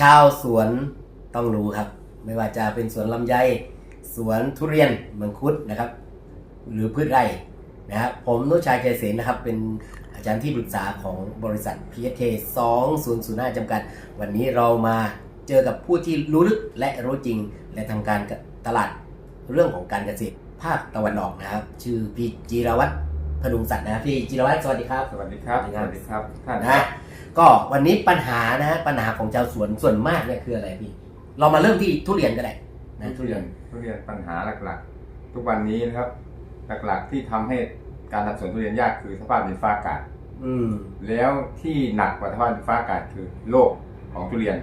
ชาวสวนต้องรู้ครับ ไม่ว่าจะเป็นสวนลำไย สวนทุเรียนมังคุดนะครับ หรือพืชไร่นะครับผมนุชชัยใจเสนนะครับ เป็นอาจารย์ที่ปรึกษาของบริษัท PSK 2005จำกัด วันนี้เรามาเจอกับผู้ที่รู้ลึกและรู้จริง และทางการตลาดเรื่องของการเกษตรภาคตะวันออกนะครับ ชื่อพี่จีรวัตรพดุงศักดิ์นะครับพี่จีรวัตรสวัสดีครับ สวัสดีครับ สวัสดีครับสวัสดีครับท่านนะ ก็วันนี้ปัญหานะปัญหาของชาวสวนส่วนมากเนี่ยคืออะไรพี่ เรามาเริ่มที่ทุเรียนก็ได้นะทุเรียนทุเรียนปัญหาหลักๆ ทุกวันนี้นะครับ หลักๆที่ทำให้การทำสวนทุเรียนยากคือสภาพดินฟ้าอากาศอืมแล้วที่หนักกว่าสภาพดินฟ้าอากาศคือโรคของทุเรียน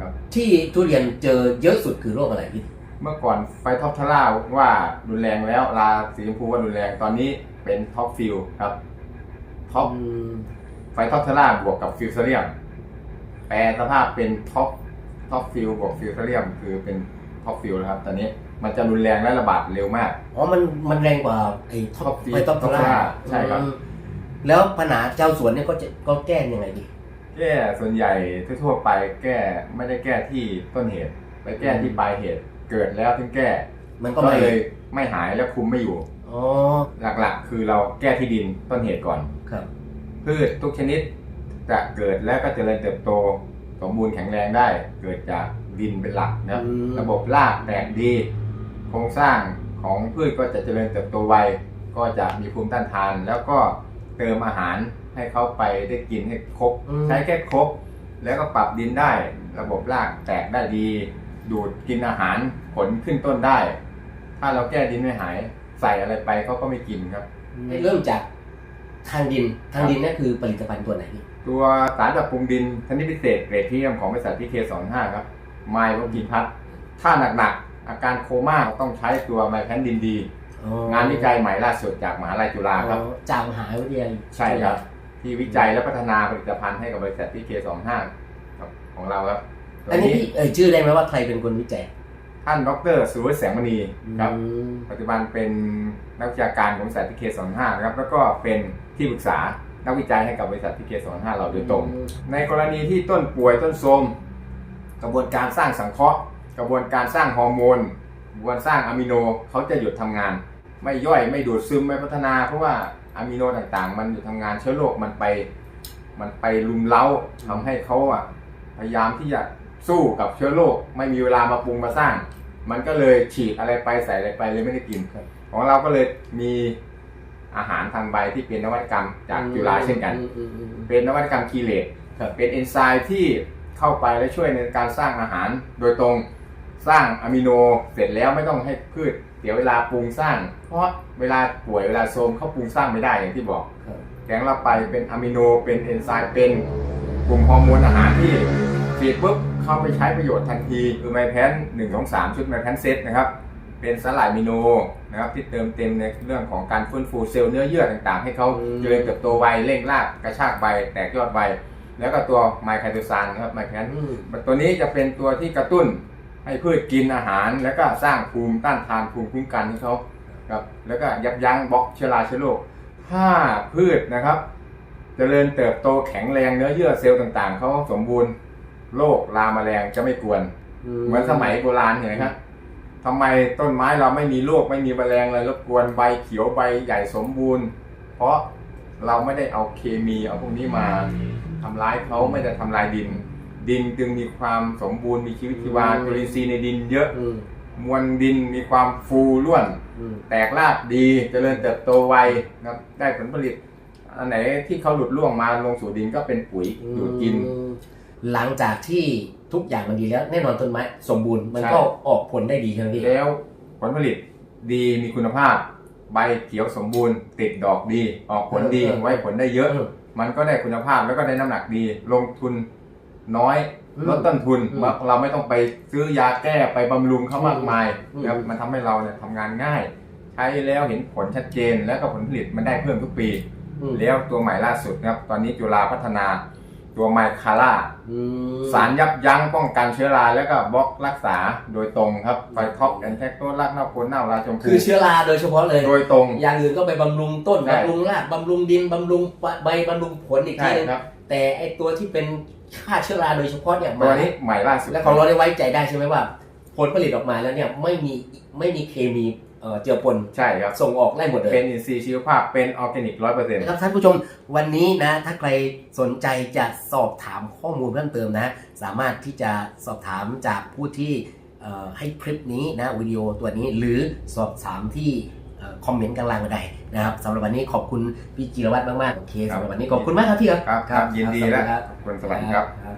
ครับ ที่ทุเรียนเจอเยอะสุดคือโรคอะไรพี่เมื่อก่อนไฟท็อปทาร่าว่ารุนแรงแล้วลาสีชมพูว่ารุนแรงตอนนี้เป็นท็อปฟิลครับท็อปอืมไฟท็อปทาร่าบวกกับฟิวเซเรียม แปลสภาพเป็นท็อปท็อปฟิลบวกฟิวเซเรียม คือเป็นท็อปฟิลนะครับ ตอนนี้มันจะรุนแรงและระบาดเร็วมาก อ๋อ มันมันแรงกว่าไอ้ท็อป Top Field ไอ้ท็อป Top ทาร่า Field ใช่ครับ แล้วปัญหาชาวสวนเนี่ยก็จะก็แก้ยังไงดี แก้ส่วนใหญ่ทั่วๆไปแก้ไม่ได้แก้ที่ต้นเหตุ ไปแก้ที่ปลายเหตุ เกิดแล้วถึงแก้ มันก็ก็ไม่เลยไม่หายและคุมไม่อยู่อ๋อหลักๆ คือเราแก้ที่ดินต้นเหตุก่อนครับ พืชทุกชนิดจะเกิดและก็เจริญเติบโต สมบูรณ์แข็งแรงได้ เกิดจากดินเป็นหลักนะอืมระบบรากแตกดี โครงสร้างของพืชก็จะเจริญเติบโตไวก็จะมีภูมิต้านทาน แล้วก็เติมอาหารให้เขาไปได้กินให้ครบอืมใช้แค่ครบ แล้วก็ปรับดินได้ ระบบรากแตกได้ดี ดูดกินอาหารผลขึ้นต้นได้ ถ้าเราแก้ดินไม่หาย ใส่อะไรไปเขาก็ไม่กินครับให้เริ่มจาก ทางดินทางดินเนี่ยคือผลิตภัณฑ์ตัวไหนพี่ตัวสารปรับปรุงดินชนิดพิเศษเกรดพรีเมียมของบริษัทพีเคสองห้าครับไมล์วกินพัทถ้าหนักๆ อาการโคม่าต้องใช้ตัวไมแพนดินดีอ๋องานวิจัยใหม่ล่าสุดจากมหาลัยจุฬาครับอ๋อจากมหาวิทยาลัยใช่ครับ ที่วิจัยและพัฒนาผลิตภัณฑ์ให้กับบริษัทพีเคสองห้าของเราครับตัวอันนี้พี่เอ่ยชื่อได้ไหมว่าใครเป็นคนวิจัย ท่านดรสุวัสดิ์แสงมณีครับ อืมปัจจุบันเป็นนักวิชาการของบริษัทพีเคสองห้านะครับ แล้วก็เป็นที่ปรึกษานักวิจัยให้กับบริษัทพีเคสองห้าเราโดยตรง ในกรณีที่ต้นป่วยต้นโทรมกระบวนการสร้างสังเคราะห์ กระบวนการสร้างฮอร์โมนกระบวนสร้างอะมิโนเขาจะหยุดทำงาน ไม่ย่อยไม่ดูดซึมไม่พัฒนา เพราะว่าอะมิโนต่างๆ มันหยุดทำงานเชื้อโรคมันไป มันไปลุมเล้าทำให้เขาอะพยายามที่จะสู้กับเชื้อโรคไม่มีเวลามาปรุงมาสร้าง มันก็เลยฉีดอะไรไปใส่อะไรไปเลยไม่ได้กินครับของเราก็เลยมีอาหารทางใบที่เป็นนวัตกรรมจากจุฬาเช่นกันอืมอืมอืมเป็นนวัตกรรมคีเลตครับเป็นเอนไซม์ที่เข้าไปและช่วยในการสร้างอาหารโดยตรงสร้างอะมิโนเสร็จแล้วไม่ต้องให้พืชเสียเวลาปรุงสร้าง เพราะเวลาป่วยเวลาโทรมเขาปรุงสร้างไม่ได้อย่างที่บอกครับแกงเราไปเป็นอะมิโนเป็นเอนไซม์เป็นกลุ่มฮอร์โมนอาหารที่ฉีดปุ๊บ เข้าไปใช้ประโยชน์ทันทีคือไมแพนหนึ่งสองสามชุดไมแพนเซตนะครับเป็นสลายมิโนนะครับที่เติมเต็มในเรื่องของการฟื้นฟูเซลล์เนื้อเยื่อต่างๆ ให้เขาอืมเจริญเติบโตไวเร่งรากกระชากใบแตกยอดใบแล้วก็ตัวไมไคโตซานนะครับไมแพนอืมตัวนี้จะเป็นตัวที่กระตุ้นให้พืชกินอาหาร แล้วก็สร้างภูมิต้านทานภูมิคุ้มกันให้เขาครับแล้วก็ยับยั้งบล็อกเชื้อราเชื้อโรคถ้าพืชนะครับเจริญเติบโตแข็งแรงเนื้อเยื่อเซลล์ต่างๆเขาสมบูรณ์ โรคราแมลงจะไม่กวน เหมือนสมัยโบราณเห็นไหมครับทำไมต้นไม้เราไม่มีโรคไม่มีแมลงอะไรรบกวนใบเขียวใบใหญ่สมบูรณ์ เพราะเราไม่ได้เอาเคมีเอาพวกนี้มาทำร้ายเขาไม่ได้ทำลายดิน ดินจึงมีความสมบูรณ์มีชีวิตชีวาอืมจุลินทรีย์ในดินเยอะอืมมวลดินมีความฟูร่วนอืมแตกรากดีเจริญเติบโตไวนะครับได้ผลผลิต อันไหนที่เขาหลุดร่วงมาลงสู่ดินก็เป็นปุ๋ยดูดกินอืม หลังจากที่ทุกอย่างมันดีแล้ว แน่นอนต้นไม้สมบูรณ์มันใช่ก็ออกผลได้ดีใช่ไหมพี่แล้วผลผลิตดีมีคุณภาพ ใบเขียวสมบูรณ์ ติดดอกดี ออกผลดีเออเออไว้ผลได้เยอะอืมมันก็ได้คุณภาพแล้วก็ได้น้ำหนักดี ลงทุนน้อยอืมลดต้นทุนอืมเราไม่ต้องไปซื้อยาแก้ไปบำรุงเขามากมายอืมนะครับมันทำให้เราเนี่ยทำงานง่าย ใช้แล้วเห็นผลชัดเจนแล้วก็ผลผลิตมันได้เพิ่มทุกปีอืมแล้วตัวใหม่ล่าสุดนะครับตอนนี้จุฬาพัฒนา ตัวไมคาร่าอืมสารยับยั้งป้องกันเชื้อราแล้วก็บล็อกรักษาโดยตรงครับไฟท็อปแอนแทกตัวรากเน่าโคนเน่าราชมพูคือเชื้อราโดยเฉพาะเลย โดยตรง อย่างอื่นก็ไปบำรุงต้นใช่ บำรุงรากบำรุงดินบำรุงใบบำรุงผลอีกใช่ทีนึงครับแต่ไอตัวที่เป็นฆ่าเชื้อราโดยเฉพาะเนี่ยตัวมานี้ใหม่ล่าสุด และของเราได้ไว้ใจได้ใช่ไหมว่า ผลผลิตออกมาแล้วเนี่ยไม่มีไม่มีเคมี เอ่อเจือปนใช่ครับ ส่งออกได้หมดเลย เป็นอินทรีย์ชีวภาพเป็นออร์แกนิกร้อยเปอร์เซ็นต์นะครับท่านผู้ชมวันนี้นะ ถ้าใครสนใจจะสอบถามข้อมูลเพิ่มเติมนะ สามารถที่จะสอบถามจากผู้ที่เอ่อให้คลิปนี้นะวิดีโอตัวนี้หรือสอบถามที่เอ่อคอมเมนต์กลางๆก็ได้นะครับสำหรับวันนี้ขอบคุณพี่จิรวัตรมากๆโอเคสำหรับวันนี้ขอบคุณมากครับพี่ครับครับครับยินดีสวัสแล้วครับขอบคุณสวัสดีครับครับ